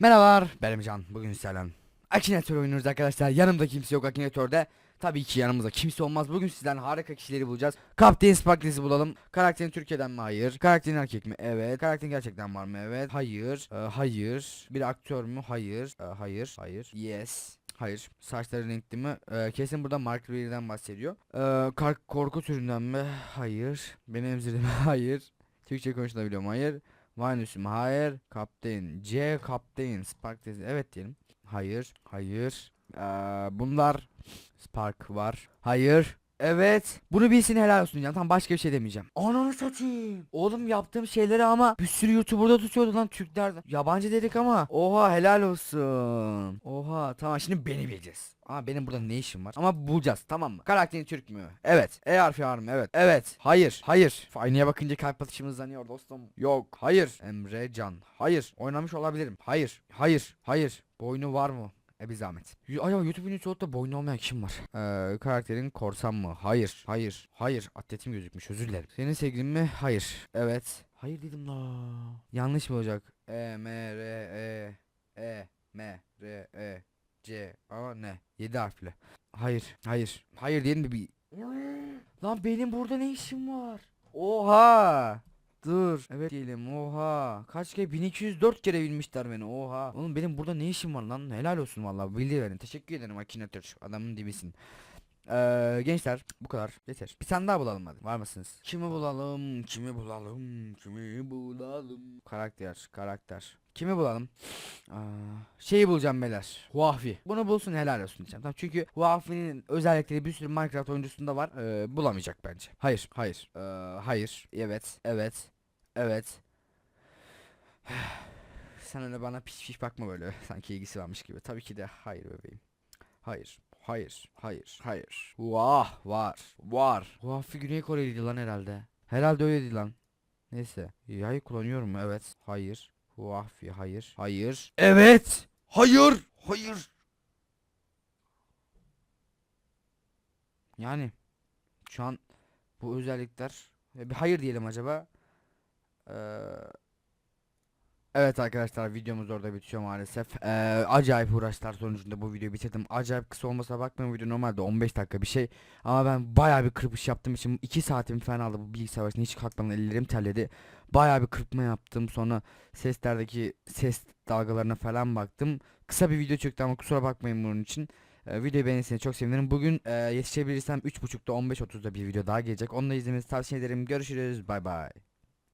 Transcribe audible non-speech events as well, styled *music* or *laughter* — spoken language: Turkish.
Merhabalar, benim Can. Bugün sizlerle Akinator oynuyoruz arkadaşlar. Yanımda kimse yok Akinator'da. Tabii ki yanımızda kimse olmaz. Bugün sizden harika kişileri bulacağız. Kaptan Sparkles'i bulalım. Karakterin Türkiye'den mi? Hayır. Karakterin erkek mi? Evet. Karakterin gerçekten var mı? Evet. Hayır. Ee, hayır. Bir aktör mü? Hayır. Ee, hayır. Hayır. Yes. Hayır. Saçları renkli mi? Ee, kesin burada Mark Reilly'den bahsediyor. Ee, kar- korku türünden mi? Hayır. Benim emzirim *laughs* Hayır. Türkçe konuşulabiliyor mu? Hayır. Vanus'um hayır. Kapten C Kapten Spark dedi. Evet diyelim. Hayır. Hayır. Ee, bunlar Spark var. Hayır. Evet. Bunu bilsin helal olsun canım. Tam başka bir şey demeyeceğim. Ananı satayım. Oğlum yaptığım şeyleri ama bir sürü YouTuber'da tutuyordu lan Türklerden. Yabancı dedik ama. Oha helal olsun. Oha tamam şimdi beni bileceğiz. Ama benim burada ne işim var? Ama bulacağız tamam mı? Karakterin Türk mü? Evet. E harfi var mı? Evet. Evet. Hayır. Hayır. Aynaya bakınca kalp atışım hızlanıyor dostum. Yok. Hayır. Emre Can. Hayır. Oynamış olabilirim. Hayır. Hayır. Hayır. Boynu var mı? E bir zahmet. Ya YouTube da boynu olmayan kim var? Ee, karakterin korsan mı? Hayır. Hayır. Hayır. Atletim gözükmüş. Özür dilerim. Senin sevgilin mi? Hayır. Evet. Hayır dedim la. Yanlış mı olacak? E M R E E M R E C A N 7 harfli. Hayır. Hayır. Hayır diyelim bir Lan benim burada ne işim var? Oha. Dur. Evet diyelim. Oha. Kaç kere 1204 kere bilmişler beni. Oha. Oğlum benim burada ne işim var lan? Helal olsun vallahi. Bildi verin. Teşekkür ederim Akinator. Adamın dibisin. Ee, gençler bu kadar yeter. Bir tane daha bulalım hadi. Var mısınız? Kimi bulalım? Kimi bulalım? Kimi bulalım? Karakter, karakter. Kimi bulalım? Aa, şeyi bulacağım beyler. Huawei. Bunu bulsun helal olsun diyeceğim. Tamam çünkü Huawei'nin özellikleri bir sürü Minecraft oyuncusunda var. Ee, bulamayacak bence. Hayır, hayır. Ee, hayır. Evet, evet. Evet. *sighs* Sen öyle bana piş piş bakma böyle. *laughs* Sanki ilgisi varmış gibi. Tabii ki de hayır bebeğim. Hayır. Hayır. Hayır. Hayır. Vah var. Var. Huawei Güney Koreliydi lan herhalde. Herhalde öyleydi lan. Neyse. Yayı kullanıyorum evet. Hayır. Huawei hayır. Hayır. Evet. Hayır. Hayır. Yani şu an bu özellikler e, bir hayır diyelim acaba. Ee, Evet arkadaşlar videomuz orada bitiyor maalesef. Ee, acayip uğraşlar sonucunda bu videoyu bitirdim. Acayip kısa olmasına bakmayın video normalde 15 dakika bir şey. Ama ben bayağı bir kırpış yaptığım için 2 saatimi falan aldı bu bilgisayar başında hiç kalkmadan ellerim terledi. Bayağı bir kırpma yaptım sonra seslerdeki ses dalgalarına falan baktım. Kısa bir video çekti ama kusura bakmayın bunun için. Ee, videoyu beğenirseniz çok sevinirim. Bugün e, yetişebilirsem 3.30'da 15.30'da bir video daha gelecek. Onu da izlemenizi tavsiye ederim. Görüşürüz. Bay bay.